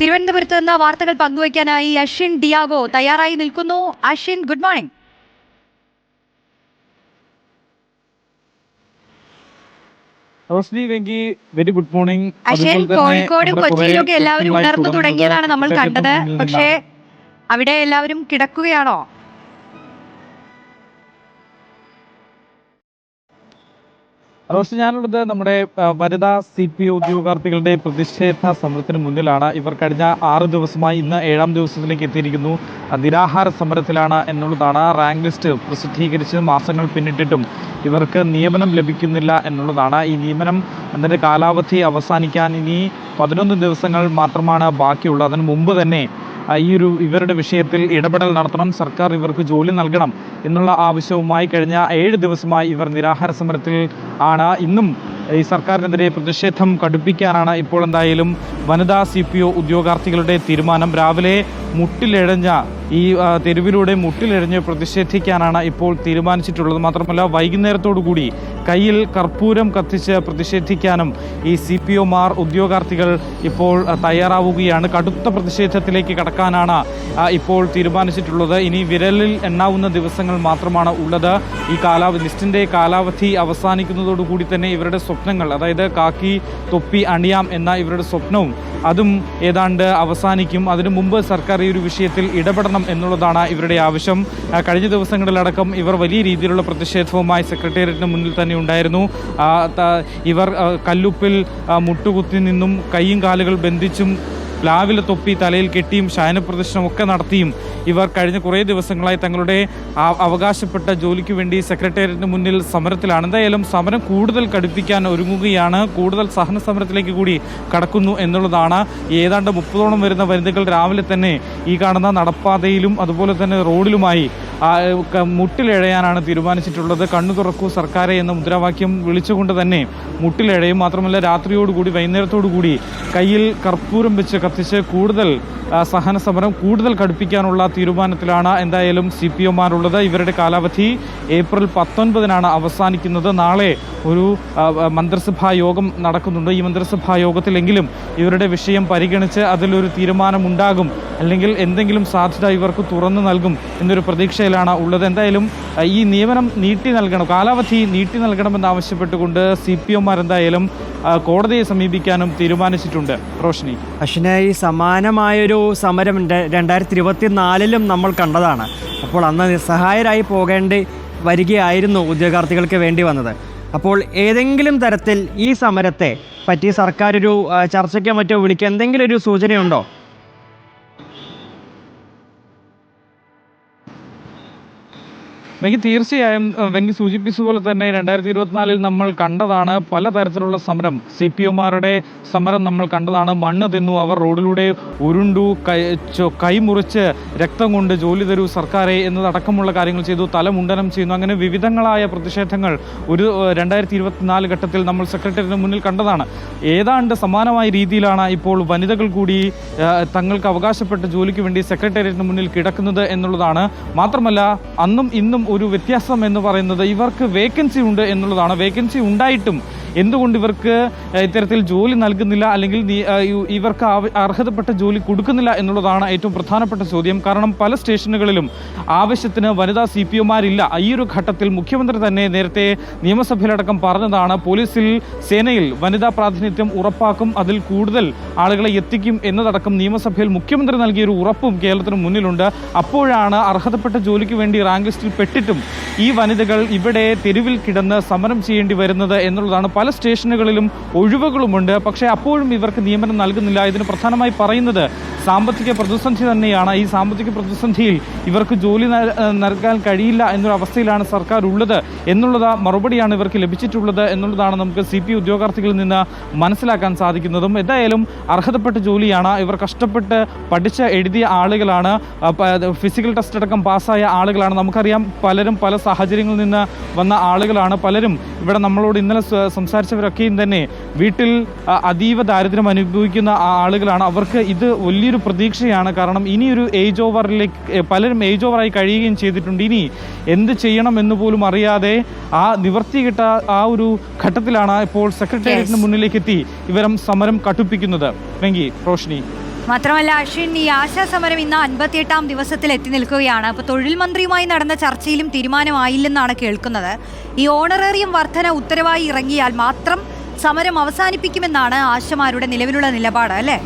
തിരുവനന്തപുരത്ത് നിന്ന് വാർത്തകൾ പങ്കുവയ്ക്കാനായി അശ്വിൻ ഡിയാഗോ തയ്യാറായി നിൽക്കുന്നു. Ashwin good morning Rosly Venki very good morning. Ashwin കോഴിക്കോടും കൊച്ചിയിലൊക്കെ എല്ലാവരും ഉണർന്നു തുടങ്ങിയതാണ് നമ്മൾ കണ്ടത്. പക്ഷേ അവിടെ എല്ലാവരും കിടക്കുകയാണോ? റോഷ്നി ഞാനുള്ളത് നമ്മുടെ വനിതാ സി പി ഉദ്യോഗാർത്ഥികളുടെ പ്രതിഷേധ സമരത്തിന് മുന്നിലാണ്. ഇവർ കഴിഞ്ഞ ആറ് ദിവസമായി ഇന്ന് ഏഴാം ദിവസത്തിലേക്ക് എത്തിയിരിക്കുന്നു. നിരാഹാര സമരത്തിലാണ് എന്നുള്ളതാണ് റാങ്ക് ലിസ്റ്റ് പ്രസിദ്ധീകരിച്ച് മാസങ്ങൾ പിന്നിട്ടിട്ടും ഇവർക്ക് നിയമനം ലഭിക്കുന്നില്ല എന്നുള്ളതാണ്. ഈ നിയമനം അതിന്റെ കാലാവധി അവസാനിക്കാൻ ഇനി പതിനൊന്ന് ദിവസങ്ങൾ മാത്രമാണ് ബാക്കിയുള്ളത് അതിന് മുമ്പ് തന്നെ ഈ ഒരു ഇവരുടെ വിഷയത്തിൽ ഇടപെടൽ നടത്തണം സർക്കാർ ഇവർക്ക് ജോലി നൽകണം എന്നുള്ള ആവശ്യവുമായി കഴിഞ്ഞ ഏഴ് ദിവസമായി ഇവർ നിരാഹാര സമരത്തിൽ ആണ്. ഇന്നും ഈ സർക്കാരിനെതിരെ പ്രതിഷേധം കടുപ്പിക്കാനാണ് ഇപ്പോൾ എന്തായാലും വനിതാ സി പി ഒ ഉദ്യോഗാർത്ഥികളുടെ തീരുമാനം. രാവിലെ മുട്ടിലിഴഞ്ഞ ഈ തെരുവിലൂടെ മുട്ടിലിഴഞ്ഞ് പ്രതിഷേധിക്കാനാണ് ഇപ്പോൾ തീരുമാനിച്ചിട്ടുള്ളത്. മാത്രമല്ല വൈകുന്നേരത്തോടു കൂടി കയ്യിൽ കർപ്പൂരം കത്തിച്ച് പ്രതിഷേധിക്കാനും ഈ സി പി ഒമാർ ഉദ്യോഗാർത്ഥികൾ ഇപ്പോൾ തയ്യാറാവുകയാണ്. കടുത്ത പ്രതിഷേധത്തിലേക്ക് കടക്കാനാണ് ഇപ്പോൾ തീരുമാനിച്ചിട്ടുള്ളത്. ഇനി വിരലിൽ എണ്ണാവുന്ന ദിവസങ്ങൾ മാത്രമാണ് ഉള്ളത്. ഈ കാലാവധി ലിസ്റ്റിന്റെ കാലാവധി അവസാനിക്കുന്നതോടുകൂടി തന്നെ ഇവരുടെ സ്വപ്നങ്ങൾ അതായത് കാക്കി തൊപ്പി അണിയാം എന്ന ഇവരുടെ സ്വപ്നവും അതും ഏതാണ്ട് അവസാനിക്കും. അതിനു മുമ്പ് സർക്കാർ ഈ ഒരു വിഷയത്തിൽ ഇടപെടണം എന്നുള്ളതാണ് ഇവരുടെ ആവശ്യം. കഴിഞ്ഞ ദിവസങ്ങളിലടക്കം ഇവർ വലിയ രീതിയിലുള്ള പ്രതിഷേധവുമായി സെക്രട്ടേറിയറ്റിന് മുന്നിൽ തന്നെ ഉണ്ടായിരുന്നു. ഇവർ കല്ലുപ്പിൽ മുട്ടുകുത്തി നിന്നും കൈയും കാലുകൾ ബന്ധിച്ചും പ്ലാവിലെ തൊപ്പി തലയിൽ കെട്ടിയും ശയനപ്രദർശനമൊക്കെ നടത്തിയും ഇവർ കഴിഞ്ഞ കുറേ ദിവസങ്ങളായി തങ്ങളുടെ അവകാശപ്പെട്ട ജോലിക്ക് വേണ്ടി സെക്രട്ടേറിയറ്റിന് മുന്നിൽ സമരത്തിലാണ്. എന്തായാലും സമരം കൂടുതൽ കടുപ്പിക്കാൻ ഒരുങ്ങുകയാണ്. കൂടുതൽ സഹന സമരത്തിലേക്ക് കൂടി കടക്കുന്നു എന്നുള്ളതാണ്. ഏതാണ്ട് മുപ്പതോളം വരുന്ന വനിതകൾ രാവിലെ തന്നെ ഈ കാണുന്ന നടപ്പാതയിലും അതുപോലെ തന്നെ റോഡിലുമായി മുട്ടിലിഴയാനാണ് തീരുമാനിച്ചിട്ടുള്ളത്. കണ്ണു തുറക്കൂ സർക്കാരെ എന്ന മുദ്രാവാക്യം വിളിച്ചുകൊണ്ട് തന്നെ മുട്ടിലിഴയും. മാത്രമല്ല രാത്രിയോടുകൂടി വൈകുന്നേരത്തോടുകൂടി കയ്യിൽ കർപ്പൂരം വെച്ച് കത്തിച്ച് കൂടുതൽ സഹന സമരം കൂടുതൽ കടുപ്പിക്കാനുള്ള തീരുമാനത്തിലാണ് എന്തായാലും സി പി ഒമാരുള്ളത് ഇവരുടെ കാലാവധി ഏപ്രിൽ പത്തൊൻപതിനാണ് അവസാനിക്കുന്നത്. നാളെ ഒരു മന്ത്രിസഭാ യോഗം നടക്കുന്നുണ്ട്. ഈ മന്ത്രിസഭാ യോഗത്തിലെങ്കിലും ഇവരുടെ വിഷയം പരിഗണിച്ച് അതിലൊരു തീരുമാനമുണ്ടാകും. അല്ലെങ്കിൽ എന്തെങ്കിലും സാധ്യത ഇവർക്ക് തുറന്നു നൽകും എന്നൊരു പ്രതീക്ഷയിലാണ് ഉള്ളത്. എന്തായാലും ഈ നിയമനം നീട്ടി നൽകണം കാലാവധി നീട്ടി നൽകണമെന്ന് ആവശ്യപ്പെട്ടുകൊണ്ട് സി പി ഒമാർ എന്തായാലും കോടതിയെ സമീപിക്കാനും തീരുമാനിച്ചിട്ടുണ്ട്. റോഷിനി. അശ്വിനെ ഈ സമാനമായൊരു സമരം രണ്ടായിരത്തി രണ്ടായിരത്തി ഇരുപത്തിനാലിലും നമ്മൾ കണ്ടതാണ്. അപ്പോൾ അന്ന് നിസ്സഹായരായി പോകേണ്ടി വരികയായിരുന്നു ഉദ്യോഗാർത്ഥികൾക്ക് വേണ്ടി വന്നത്. അപ്പോൾ ഏതെങ്കിലും തരത്തിൽ ഈ സമരത്തെ പറ്റി സർക്കാർ ഒരു ചർച്ചയ്ക്കോ മറ്റോ വിളിക്കുക എന്തെങ്കിലും ഒരു സൂചനയുണ്ടോ? വെങ്കി തീർച്ചയായും വെങ്കി സൂചിപ്പിച്ചതുപോലെ തന്നെ രണ്ടായിരത്തി ഇരുപത്തിനാലിൽ നമ്മൾ കണ്ടതാണ് പലതരത്തിലുള്ള സമരം. സി പി എമാരുടെ സമരം നമ്മൾ കണ്ടതാണ്. മണ്ണ് തിന്നു അവർ റോഡിലൂടെ ഉരുണ്ടു കൈ കൈമുറിച്ച് രക്തം കൊണ്ട് ജോലി തരൂ സർക്കാരെ എന്നതടക്കമുള്ള കാര്യങ്ങൾ ചെയ്തു തലമുണ്ടനം ചെയ്യുന്നു. അങ്ങനെ വിവിധങ്ങളായ പ്രതിഷേധങ്ങൾ ഒരു രണ്ടായിരത്തി ഇരുപത്തിനാല് ഘട്ടത്തിൽ നമ്മൾ സെക്രട്ടറിയുടെ മുന്നിൽ കണ്ടതാണ്. ഏതാണ്ട് സമാനമായ രീതിയിലാണ് ഇപ്പോൾ വനിതകൾ കൂടി തങ്ങൾക്ക് അവകാശപ്പെട്ട ജോലിക്ക് വേണ്ടി സെക്രട്ടേറിയറ്റിന് മുന്നിൽ കിടക്കുന്നത് എന്നുള്ളതാണ്. മാത്രമല്ല അന്നും ഇന്നും ഒരു വ്യത്യാസം എന്ന് പറയുന്നത് ഇവർക്ക് വേക്കൻസി ഉണ്ട് എന്നുള്ളതാണ്. വേക്കൻസി ഉണ്ടായിട്ടും എന്തുകൊണ്ട് ഇവർക്ക് ഇത്തരത്തിൽ ജോലി നൽകുന്നില്ല അല്ലെങ്കിൽ ഇവർക്ക് അർഹതപ്പെട്ട ജോലി കൊടുക്കുന്നില്ല എന്നുള്ളതാണ് ഏറ്റവും പ്രധാനപ്പെട്ട ചോദ്യം. കാരണം പല സ്റ്റേഷനുകളിലും ആവശ്യത്തിന് വനിതാ സി പി ഒമാരില്ല ഈ ഒരു ഘട്ടത്തിൽ മുഖ്യമന്ത്രി തന്നെ നേരത്തെ നിയമസഭയിലടക്കം പറഞ്ഞതാണ് പോലീസിൽ സേനയിൽ വനിതാ പ്രാതിനിധ്യം ഉറപ്പാക്കും അതിൽ കൂടുതൽ ആളുകളെ എത്തിക്കും എന്നതടക്കം നിയമസഭയിൽ മുഖ്യമന്ത്രി നൽകിയ ഒരു ഉറപ്പും കേരളത്തിന് മുന്നിലുണ്ട്. അപ്പോഴാണ് അർഹതപ്പെട്ട ജോലിക്ക് വേണ്ടി റാങ്ക് ലിസ്റ്റിൽ പെട്ടിട്ടും ഈ വനിതകൾ ഇവിടെ തെരുവിൽ കിടന്ന് സമരം ചെയ്യേണ്ടി വരുന്നത് എന്നുള്ളതാണ്. പല സ്റ്റേഷനുകളിലും ഒഴിവുകളുമുണ്ട്. പക്ഷേ അപ്പോഴും ഇവർക്ക് നിയമനം നൽകുന്നില്ല. ഇതിന് പ്രധാനമായി പറയുന്നത് സാമ്പത്തിക പ്രതിസന്ധി തന്നെയാണ്. ഈ സാമ്പത്തിക പ്രതിസന്ധിയിൽ ഇവർക്ക് ജോലി നൽകാൻ കഴിയില്ല എന്നൊരു അവസ്ഥയിലാണ് സർക്കാർ ഉള്ളത് എന്നുള്ളത് മറുപടിയാണ് ഇവർക്ക് ലഭിച്ചിട്ടുള്ളത് എന്നുള്ളതാണ് നമുക്ക് സി പി ഉദ്യോഗാർത്ഥികളിൽ നിന്ന് മനസ്സിലാക്കാൻ സാധിക്കുന്നതും. എന്തായാലും അർഹതപ്പെട്ട ജോലിയാണ്. ഇവർ കഷ്ടപ്പെട്ട് പഠിച്ച എഴുതിയ ആളുകളാണ്. ഫിസിക്കൽ ടെസ്റ്റ് അടക്കം പാസ്സായ ആളുകളാണ്. നമുക്കറിയാം പലരും പല സാഹചര്യങ്ങളിൽ നിന്ന് വന്ന ആളുകളാണ്. പലരും ഇവിടെ നമ്മളോട് ഇന്നലെ സ- സംസാരിച്ചവരൊക്കെയും തന്നെ വീട്ടിൽ അതീവ ദാരിദ്ര്യം അനുഭവിക്കുന്ന ആളുകളാണ്. അവർക്ക് ഇത് വലിയൊരു പ്രതീക്ഷയാണ്. കാരണം ഇനിയൊരു ഏജ് ഓവറിലേക്ക് പലരും ഏജ് ഓവറായി കഴിയുകയും ചെയ്തിട്ടുണ്ട്. ഇനി എന്ത് ചെയ്യണം എന്ന് പോലും അറിയാതെ ആ നിവർത്തി കിട്ട ആ ഒരു ഘട്ടത്തിലാണ് ഇപ്പോൾ സെക്രട്ടേറിയറ്റിന് മുന്നിലേക്ക് എത്തി ഇവരും സമരം കടുപ്പിക്കുന്നത്. വെങ്കി റോഷ്നി. മാത്രമല്ല അശ്വിൻ ഈ ആശാ സമരം ഇന്ന് അൻപത്തിയെട്ടാം ദിവസത്തിൽ എത്തി നിൽക്കുകയാണ്. അപ്പോൾ തൊഴിൽ മന്ത്രിയുമായി നടന്ന ചർച്ചയിലും തീരുമാനമായില്ലെന്നാണ് കേൾക്കുന്നത്. ഈ ഓണറേറിയം വർധന ഉത്തരവായി ഇറങ്ങിയാൽ മാത്രം സമരം അവസാനിപ്പിക്കുമെന്നാണ് ആശമാരുടെ നിലവിലുള്ള നിലപാട് അല്ലേ?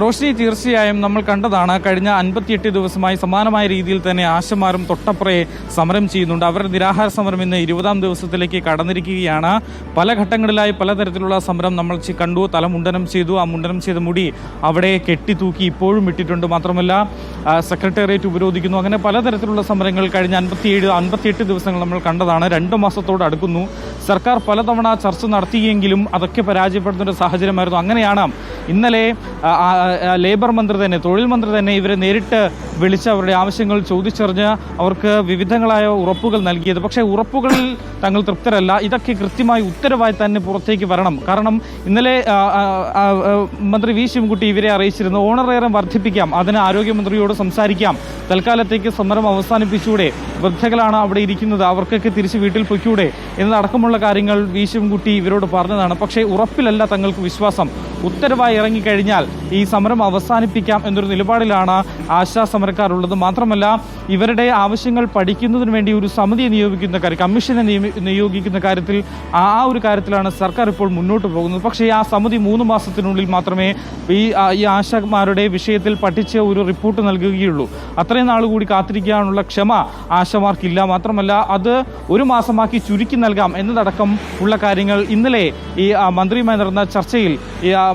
റോഷ്നി തീർച്ചയായും നമ്മൾ കണ്ടതാണ് കഴിഞ്ഞ അൻപത്തിയെട്ട് ദിവസമായി സമാനമായ രീതിയിൽ തന്നെ ആശമാരും തൊട്ടപ്പുറയെ സമരം ചെയ്യുന്നുണ്ട്. അവരുടെ നിരാഹാര സമരം ഇന്ന് ഇരുപതാം ദിവസത്തിലേക്ക് കടന്നിരിക്കുകയാണ്. പല ഘട്ടങ്ങളിലായി പലതരത്തിലുള്ള സമരം നമ്മൾ കണ്ടു. തല മുണ്ടനം ചെയ്തു. ആ മുണ്ടനം ചെയ്ത മുടി അവിടെ കെട്ടിത്തൂക്കി ഇപ്പോഴും ഇട്ടിട്ടുണ്ട്. മാത്രമല്ല സെക്രട്ടേറിയറ്റ് ഉപരോധിക്കുന്നു. അങ്ങനെ പലതരത്തിലുള്ള സമരങ്ങൾ കഴിഞ്ഞ അൻപത്തിയേഴ് അൻപത്തിയെട്ട് ദിവസങ്ങൾ നമ്മൾ കണ്ടതാണ്. രണ്ട് മാസത്തോട് അടുക്കുന്നു. സർക്കാർ പലതവണ ചർച്ച നടത്തിയെങ്കിലും അതൊക്കെ പരാജയപ്പെടുന്ന ഒരു സാഹചര്യമായിരുന്നു. അങ്ങനെയാണ് ഇന്നലെ ലേബർ മന്ത്രി തന്നെ തൊഴിൽ മന്ത്രി തന്നെ ഇവരെ നേരിട്ട് വിളിച്ച് അവരുടെ ആവശ്യങ്ങൾ ചോദിച്ചറിഞ്ഞ് അവർക്ക് വിവിധങ്ങളായ ഉറപ്പുകൾ നൽകിയത്. പക്ഷേ ഉറപ്പുകളിൽ തങ്ങൾ തൃപ്തരല്ല. ഇതൊക്കെ കൃത്യമായി ഉത്തരവായി തന്നെ പുറത്തേക്ക് വരണം. കാരണം ഇന്നലെ മന്ത്രി വി. ശിവൻകുട്ടി ഇവരെ അറിയിച്ചിരുന്നു. ഓണറേറം വർദ്ധിപ്പിക്കാം. അതിന് ആരോഗ്യമന്ത്രിയോട് സംസാരിക്കാം. തൽക്കാലത്തേക്ക് സമരം അവസാനിപ്പിച്ചൂടെ. വൃദ്ധകളാണ് അവിടെ ഇരിക്കുന്നത്. അവർക്കൊക്കെ തിരിച്ച് വീട്ടിൽ പൊയ്ക്കൂടെ. എന്നതടക്കമുള്ള കാര്യങ്ങൾ വി. ശിവൻകുട്ടി ഇവരോട് പറഞ്ഞതാണ്. പക്ഷേ ഉറപ്പിലല്ല തങ്ങൾക്ക് വിശ്വാസം. ഉത്തരവായി ഇറങ്ങിക്കഴിഞ്ഞാൽ ഈ സമരം അവസാനിപ്പിക്കാം എന്നൊരു നിലപാടിലാണ് ആശാ സമരക്കാരുള്ളത്. മാത്രമല്ല ഇവരുടെ ആവശ്യങ്ങൾ പഠിക്കുന്നതിന് വേണ്ടി ഒരു സമിതിയെ നിയോഗിക്കുന്ന കാര്യം കമ്മീഷനെ നിയോഗിക്കുന്ന കാര്യത്തിൽ ആ ഒരു കാര്യത്തിലാണ് സർക്കാർ ഇപ്പോൾ മുന്നോട്ട് പോകുന്നത്. പക്ഷേ ആ സമിതി മൂന്ന് മാസത്തിനുള്ളിൽ മാത്രമേ ഈ ഈ ആശമാരുടെ വിഷയത്തിൽ പഠിച്ച ഒരു റിപ്പോർട്ട് നൽകുകയുള്ളൂ. അത്രയും നാൾ കൂടി കാത്തിരിക്കാനുള്ള ക്ഷമ ആശമാർക്കില്ല മാത്രമല്ല അത് ഒരു മാസമാക്കി ചുരുക്കി നൽകാം എന്നതടക്കം ഉള്ള കാര്യങ്ങൾ ഇന്നലെ ഈ മന്ത്രിയുമായി നടന്ന ചർച്ചയിൽ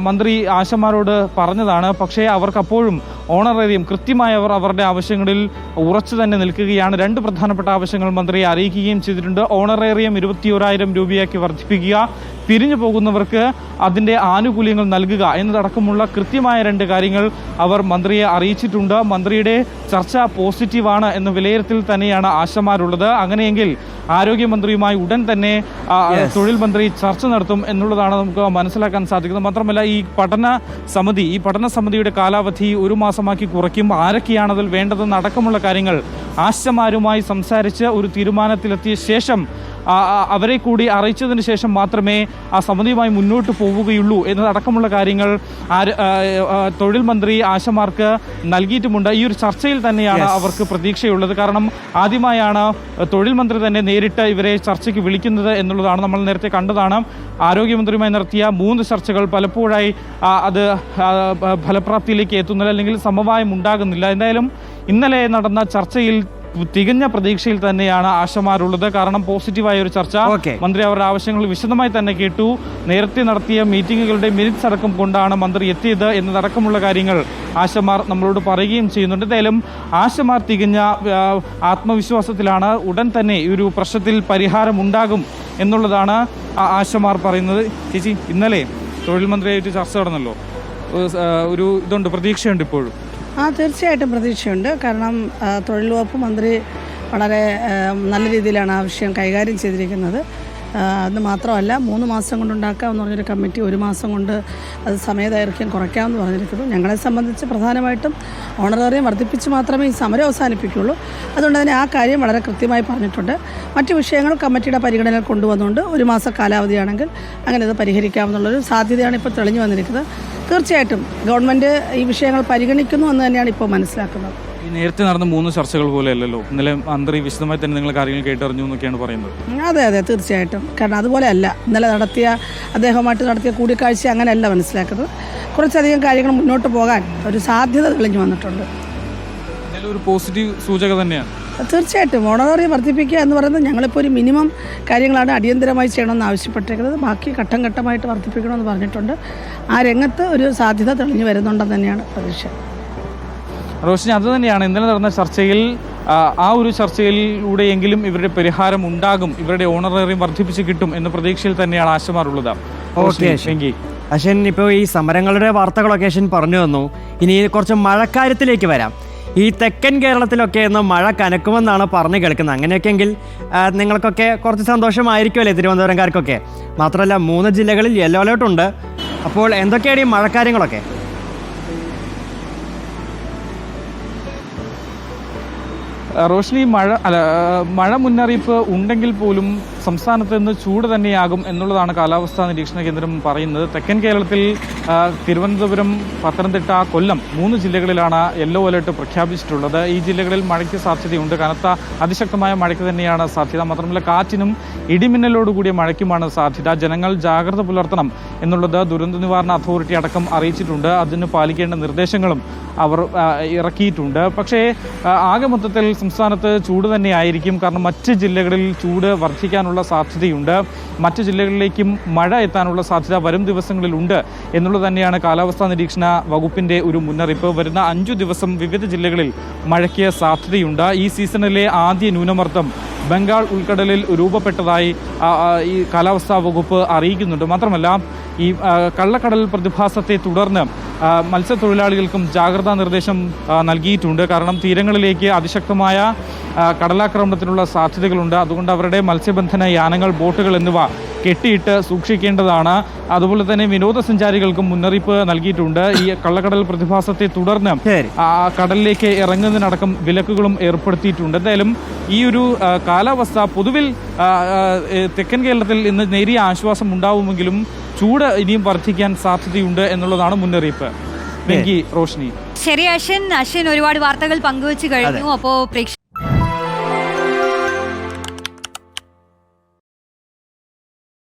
മന്ത്രി ആശമാരോട് പറഞ്ഞതാണ്. പക്ഷേ അവർക്ക് അപ്പോഴും ഓണറേറിയം കൃത്യമായി അവർ അവരുടെ ആവശ്യങ്ങളിൽ ഉറച്ചു തന്നെ നിൽക്കുകയാണ്. രണ്ട് പ്രധാനപ്പെട്ട ആവശ്യങ്ങൾ മന്ത്രിയെ അറിയിക്കുകയും ചെയ്തിട്ടുണ്ട്. ഓണറേറിയം ഇരുപത്തിയോരായിരം രൂപയാക്കി വർദ്ധിപ്പിക്കുക. പിരിഞ്ഞു പോകുന്നവർക്ക് അതിന്റെ ആനുകൂല്യങ്ങൾ നൽകുക എന്നതടക്കമുള്ള കൃത്യമായ രണ്ട് കാര്യങ്ങൾ അവർ മന്ത്രിയെ അറിയിച്ചിട്ടുണ്ട്. മന്ത്രിയുടെ ചർച്ച പോസിറ്റീവാണ് എന്ന വിലയിരുത്തൽ തന്നെയാണ് ആശമാരുള്ളത്. അങ്ങനെയെങ്കിൽ ആരോഗ്യമന്ത്രിയുമായി ഉടൻ തന്നെ തൊഴിൽ മന്ത്രി ചർച്ച നടത്തും എന്നുള്ളതാണ് നമുക്ക് മനസ്സിലാക്കാൻ സാധിക്കുന്നത്. മാത്രമല്ല ഈ പഠന സമിതി ഈ പഠന സമിതിയുടെ കാലാവധി ഒരു മാസമാക്കി കുറയ്ക്കും. ആരൊക്കെയാണ് അതിൽ വേണ്ടതെന്ന് അടക്കമുള്ള കാര്യങ്ങൾ ആശമാരുമായി സംസാരിച്ച് ഒരു തീരുമാനത്തിലെത്തിയ ശേഷം അവരെ കൂടി അറിയിച്ചതിന് ശേഷം മാത്രമേ ആ സമിതിയുമായി മുന്നോട്ട് പോവുകയുള്ളൂ എന്നതടക്കമുള്ള കാര്യങ്ങൾ തൊഴിൽ മന്ത്രി ആശമാർക്ക് നൽകിയിട്ടുമുണ്ട്. ഈ ഒരു ചർച്ചയിൽ തന്നെയാണ് അവർക്ക് പ്രതീക്ഷയുള്ളത്. കാരണം ആദ്യമായാണ് തൊഴിൽ മന്ത്രി തന്നെ നേരിട്ട് ഇവരെ ചർച്ചയ്ക്ക് വിളിക്കുന്നത് എന്നുള്ളതാണ് നമ്മൾ നേരത്തെ കണ്ടതാണ്. ആരോഗ്യമന്ത്രിയുമായി നടത്തിയ മൂന്ന് ചർച്ചകൾ പലപ്പോഴായി അത് ഫലപ്രാപ്തിയിലേക്ക് എത്തുന്നില്ല അല്ലെങ്കിൽ സമവായം ഉണ്ടാകുന്നില്ല എന്തായാലും ഇന്നലെ നടന്ന ചർച്ചയിൽ തികഞ്ഞ പ്രതീക്ഷയിൽ തന്നെയാണ് ആശമാരുള്ളത്. കാരണം പോസിറ്റീവായ ഒരു ചർച്ച മന്ത്രി അവരുടെ ആവശ്യങ്ങൾ വിശദമായി തന്നെ കേട്ടു. നേരത്തെ നടത്തിയ മീറ്റിങ്ങുകളുടെ മിനിറ്റ്സ് അടക്കം കൊണ്ടാണ് മന്ത്രി എത്തിയത് എന്നതടക്കമുള്ള കാര്യങ്ങൾ ആശമാർ നമ്മളോട് പറയുകയും ചെയ്യുന്നുണ്ട്. എന്തായാലും ആശമാർ തികഞ്ഞ ആത്മവിശ്വാസത്തിലാണ് ഉടൻ തന്നെ ഈ ഒരു പ്രശ്നത്തിൽ പരിഹാരമുണ്ടാകും എന്നുള്ളതാണ് ആശമാർ പറയുന്നത്. ചേച്ചി ഇന്നലെ തൊഴിൽ മന്ത്രിയായിട്ട് ചർച്ച നടന്നല്ലോ. ഒരു ഒരു ഇതുണ്ട് പ്രതീക്ഷയുണ്ട് ഇപ്പോഴും. ആ തീർച്ചയായിട്ടും പ്രതീക്ഷയുണ്ട്. കാരണം തൊഴിൽ വകുപ്പ് മന്ത്രി വളരെ നല്ല രീതിയിലാണ് ആവശ്യം കൈകാര്യം ചെയ്തിരിക്കുന്നത്. അത് മാത്രമല്ല മൂന്ന് മാസം കൊണ്ടുണ്ടാക്കാമെന്ന് പറഞ്ഞൊരു കമ്മിറ്റി ഒരു മാസം കൊണ്ട് അത് സമയദൈർഘ്യം കുറയ്ക്കാമെന്ന് പറഞ്ഞിരിക്കുന്നു. ഞങ്ങളെ സംബന്ധിച്ച് പ്രധാനമായിട്ടും ഓണറേറിയം വർദ്ധിപ്പിച്ച് മാത്രമേ ഈ സമരം അവസാനിപ്പിക്കുകയുള്ളൂ. അതുകൊണ്ട് തന്നെ ആ കാര്യം വളരെ കൃത്യമായി പറഞ്ഞിട്ടുണ്ട്. മറ്റു വിഷയങ്ങൾ കമ്മിറ്റിയുടെ പരിഗണനയിൽ കൊണ്ടുവന്നുകൊണ്ട് ഒരു മാസ കാലാവധിയാണെങ്കിൽ അങ്ങനെ ഇത് പരിഹരിക്കാമെന്നുള്ളൊരു സാധ്യതയാണ് ഇപ്പോൾ തെളിഞ്ഞു വന്നിരിക്കുന്നത്. തീർച്ചയായിട്ടും ഗവൺമെന്റ് ഈ വിഷയങ്ങൾ പരിഗണിക്കുന്നു എന്ന് തന്നെയാണ് ഇപ്പോൾ മനസ്സിലാക്കുന്നത്. ഈ നേരത്തെ നടന്ന മൂന്ന് ചർച്ചകൾ പോലെ അല്ലല്ലോ ഇന്നലെ മന്ത്രി വിശദമായി തന്നെ നിങ്ങൾ കാര്യങ്ങൾ കേട്ടറിഞ്ഞു എന്നൊക്കെയാണ് പറയുന്നത്. അതെ അതെ തീർച്ചയായിട്ടും. കാരണം അതുപോലെ അല്ല ഇന്നലെ നടത്തിയ അദ്ദേഹവുമായിട്ട് നടത്തിയ കൂടിക്കാഴ്ച അങ്ങനെയല്ല മനസ്സിലാക്കുന്നത്. കുറച്ചധികം കാര്യങ്ങൾ മുന്നോട്ട് പോകാൻ ഒരു സാധ്യത തെളിഞ്ഞു വന്നിട്ടുണ്ട്. ഒരു പോസിറ്റീവ് സൂചക തന്നെയാണ്. തീർച്ചയായിട്ടും. ഓണറേറിയം വർദ്ധിപ്പിക്കുക എന്ന് പറയുന്നത് ഞങ്ങളിപ്പോൾ ഒരു മിനിമം കാര്യങ്ങളാണ് അടിയന്തരമായി ചെയ്യണമെന്ന് ആവശ്യപ്പെട്ടിരിക്കുന്നത്. ബാക്കി ഘട്ടം ഘട്ടമായിട്ട് വർദ്ധിപ്പിക്കണമെന്ന് പറഞ്ഞിട്ടുണ്ട്. ആ രംഗത്ത് ഒരു സാധ്യത തെളിഞ്ഞു വരുന്നുണ്ടെന്ന് തന്നെയാണ് പ്രതീക്ഷ. റോഷിനി അത് തന്നെയാണ് ഇന്നലെ നടന്ന ചർച്ചയിൽ ആ, ഒരു ചർച്ചയിലൂടെയെങ്കിലും ഇവരുടെ പരിഹാരം ഉണ്ടാകും ഇവരുടെ ഓണറേറിയം വർദ്ധിപ്പിച്ച് കിട്ടും എന്ന പ്രതീക്ഷയിൽ തന്നെയാണ് ആശമാറുള്ളത്. Okay you. അശ്വൻ ഇപ്പോൾ ഈ സമരങ്ങളുടെ വാർത്തകളൊക്കെ അശ്വൻ പറഞ്ഞു തന്നു. ഇനി കുറച്ച് മഴക്കാര്യത്തിലേക്ക് വരാം. ഈ തെക്കൻ കേരളത്തിലൊക്കെ ഇന്ന് മഴ കനക്കുമെന്നാണ് പറഞ്ഞു കേൾക്കുന്നത്. അങ്ങനെയൊക്കെയെങ്കിൽ നിങ്ങൾക്കൊക്കെ കുറച്ച് സന്തോഷമായിരിക്കുമല്ലേ തിരുവനന്തപുരംകാർക്കൊക്കെ? മാത്രമല്ല മൂന്ന് ജില്ലകളിൽ യെല്ലോ അലേർട്ട് ഉണ്ട് അപ്പോൾ എന്തൊക്കെയാണ് ഈ മഴക്കാര്യങ്ങളൊക്കെ? റോഷിനി മഴ അല്ല മഴ മുന്നറിയിപ്പ് ഉണ്ടെങ്കിൽ പോലും സംസ്ഥാനത്ത് നിന്ന് ചൂട് തന്നെയാകും എന്നുള്ളതാണ് കാലാവസ്ഥാ നിരീക്ഷണ കേന്ദ്രം പറയുന്നത്. തെക്കൻ കേരളത്തിൽ തിരുവനന്തപുരം പത്തനംതിട്ട കൊല്ലം മൂന്ന് ജില്ലകളിലാണ് യെല്ലോ അലേർട്ട് പ്രഖ്യാപിച്ചിട്ടുള്ളത്. ഈ ജില്ലകളിൽ മഴയ്ക്ക് സാധ്യതയുണ്ട്. കനത്ത അതിശക്തമായ മഴയ്ക്ക് തന്നെയാണ് സാധ്യത. മാത്രമല്ല കാറ്റിനും ഇടിമിന്നലോടുകൂടിയ മഴയ്ക്കുമാണ് സാധ്യത. ജനങ്ങൾ ജാഗ്രത പുലർത്തണം എന്നുള്ളത് ദുരന്ത നിവാരണ അതോറിറ്റി അടക്കം അറിയിച്ചിട്ടുണ്ട്. അതിന് പാലിക്കേണ്ട നിർദ്ദേശങ്ങളും അവർ ഇറക്കിയിട്ടുണ്ട്. പക്ഷേ ആകെ മൊത്തത്തിൽ സംസ്ഥാനത്ത് ചൂട് തന്നെയായിരിക്കും. കാരണം മറ്റ് ജില്ലകളിൽ ചൂട് വർദ്ധിക്കാനുള്ള സാധ്യതയുണ്ട്. മറ്റ് ജില്ലകളിലേക്കും മഴ എത്താനുള്ള സാധ്യത വരും ദിവസങ്ങളിലുണ്ട് എന്നുള്ളത് തന്നെയാണ് കാലാവസ്ഥാ നിരീക്ഷണ വകുപ്പിന്റെ ഒരു മുന്നറിയിപ്പ്. വരുന്ന അഞ്ചു ദിവസം വിവിധ ജില്ലകളിൽ മഴയ്ക്ക് സാധ്യതയുണ്ട്. ഈ സീസണിലെ ആദ്യ ന്യൂനമർദ്ദം ബംഗാൾ ഉൾക്കടലിൽ രൂപപ്പെട്ടതായി ഈ കാലാവസ്ഥാ വകുപ്പ് അറിയിക്കുന്നുണ്ട്. മാത്രമല്ല ഈ കള്ളക്കടൽ പ്രതിഭാസത്തെ തുടർന്ന് മത്സ്യത്തൊഴിലാളികൾക്കും ജാഗ്രതാ നിർദ്ദേശം നൽകിയിട്ടുണ്ട്. കാരണം തീരങ്ങളിലേക്ക് അതിശക്തമായ കടലാക്രമണത്തിനുള്ള സാധ്യതകളുണ്ട്. അതുകൊണ്ട് അവരുടെ മത്സ്യബന്ധന യാനങ്ങൾ ബോട്ടുകൾ എന്നിവ കെട്ടിയിട്ട് സൂക്ഷിക്കേണ്ടതാണ്. അതുപോലെ തന്നെ വിനോദസഞ്ചാരികൾക്കും മുന്നറിയിപ്പ് നൽകിയിട്ടുണ്ട്. ഈ കള്ളക്കടൽ പ്രതിഭാസത്തെ തുടർന്ന് കടലിലേക്ക് ഇറങ്ങുന്നതിനടക്കം വിലക്കുകളും ഏർപ്പെടുത്തിയിട്ടുണ്ട്. എന്തായാലും ഈ ഒരു കാലാവസ്ഥ പൊതുവിൽ തെക്കൻ കേരളത്തിൽ ഇന്ന് നേരിയ ആശ്വാസം ഉണ്ടാവുമെങ്കിലും ചൂട് ഇനിയും വർദ്ധിക്കാൻ സാധ്യതയുണ്ട് എന്നുള്ളതാണ് മുന്നറിയിപ്പ്. വെങ്കി റോഷ്നി. ശരി അശ്വിൻ. അശ്വിൻ ഒരുപാട് വാർത്തകൾ പങ്കുവച്ചു കഴിഞ്ഞു. അപ്പോൾ പ്രേക്ഷ